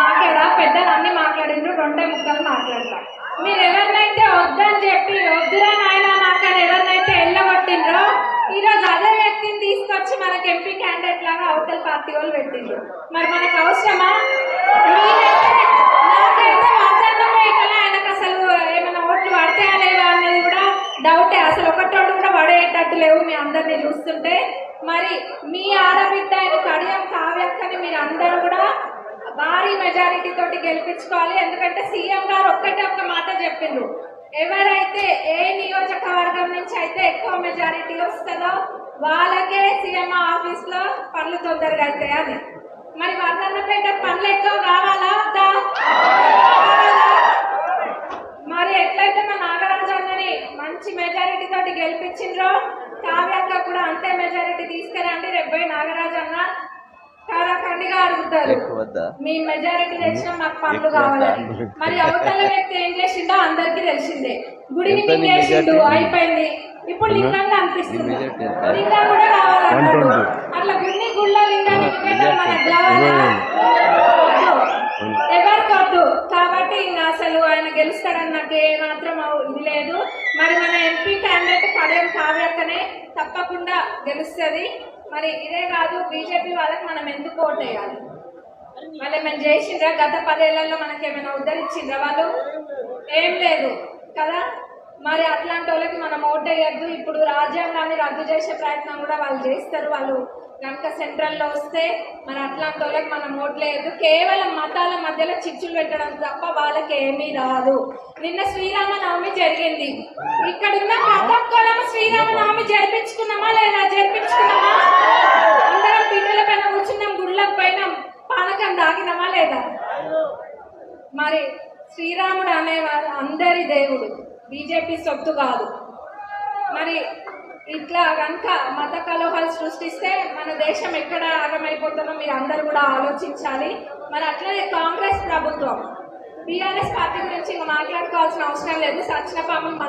మాట్లాడా పెద్దలు అన్ని మాట్లాడిండ్రు రెండే ముక్కలు మాట్లాడతా. మీరు ఎవరినైతే వద్దని చెప్పి వద్దురా నాయన మాట్లాడి ఎవరినైతే ఎల్లగొట్టిండ్రో ఈరోజు అదే వ్యక్తిని తీసుకొచ్చి మనకి ఎంపీ క్యాండిడేట్ లాగా అవతల పార్టీ వాళ్ళు పెట్టిండ్రు. మరి మనకు అవసరమా? అసలు ఒకటోడు కూడా పడేటట్టు లేవు మీ అందరినీ చూస్తుంటే. మరి మీ ఆడబిడ్డ ఆయన కడియం కావ్యక్కని మీరు అందరూ కూడా భారీ మెజారిటీ తోటి గెలిపించుకోవాలి. ఎందుకంటే సీఎం గారు ఒక్కటే ఒక్క మాట చెప్పిండ్రు ఎవరైతే ఏ నియోజకవర్గం నుంచి అయితే ఎక్కువ మెజారిటీ వస్తుందో వాళ్ళకే సీఎం ఆఫీస్లో పనులు తొందరగా అవుతాయి అని మరి వర్ధన్నపేట పనులు ఎక్కువ కావాలా? మరి ఎట్లయితే మా నాగరాజన్నని మంచి మెజారిటీ తోటి గెలిపించిండ్రో కావ్యక్క కూడా అంతే మెజారిటీ తీసుకురండి రేపు పోయి నాగరాజన్న కారాఖండిగా అడుగుతారు. మీ మెజారిటీ తెచ్చిన మాకు పనులు కావాలని మరి అవతల వ్యక్తి ఏం చేసిండో అందరికీ తెలిసిందే. గుడిని మింగేసిండు? అయిపోయింది. ఇప్పుడు లింగంగా అనిపిస్తుంది? లింగం కూడా కావాలంటాడు అట్లా గుడిని గుళ్ళ లింగాన్ని మనకు కావాలా? కాదు కాబట్టి ఇంకా అసలు ఆయన గెలుస్తాడని నాకు ఏమాత్రం ఇది లేదు. మరి మన ఎంపీ క్యాండిడేట్ కడియం కావ్యక్కనే తప్పకుండా గెలుస్తుంది. మరి ఇదే కాదు బీజేపీ వాళ్ళకి మనం ఎందుకు ఓటేయాలి? మళ్ళీ మేము చేసిండ్రా? గత పదేళ్ళలో మనకి ఏమైనా ఉద్ధరించిండ్రా వాళ్ళు? ఏం లేదు. కదా? మరి అట్లాంటి వాళ్ళకి మనం ఓటేయద్దు ఇప్పుడు రాజ్యాంగాన్ని రద్దు చేసే ప్రయత్నం కూడా వాళ్ళు చేస్తారు. వాళ్ళు కనుక సెంట్రల్లో వస్తే మరి అట్లాంటి వాళ్ళకి మనం ఓట్లేయద్దు కేవలం మతాల మధ్యలో చిచ్చులు పెట్టడం తప్ప వాళ్ళకి ఏమీ రాదు. నిన్న శ్రీరామనవమి జరిగింది. ఇక్కడ ఉన్న ప్రతి శ్రీరామనవమి జరిపించుకున్నామా లేదా? జరిపించుకున్నామా? అందరం పిల్లల పైన కూర్చున్నాం గుళ్ళకు పైన పానకం తాగినామా లేదా? మరి శ్రీరాముడు అనేవారు అందరి దేవుడు. బీజేపీ సొత్తు కాదు. మరి ఇట్లా కనుక మత కలహాలు సృష్టిస్తే మన దేశం ఎక్కడ ఆగమైపోతుందో మీరు అందరు కూడా ఆలోచించాలి. మరి అట్లనే కాంగ్రెస్ ప్రభుత్వం. బీఆర్ఎస్ పార్టీ గురించి ఇంకా మాట్లాడుకోవాల్సిన అవసరం లేదు. సచ్చిన పాపం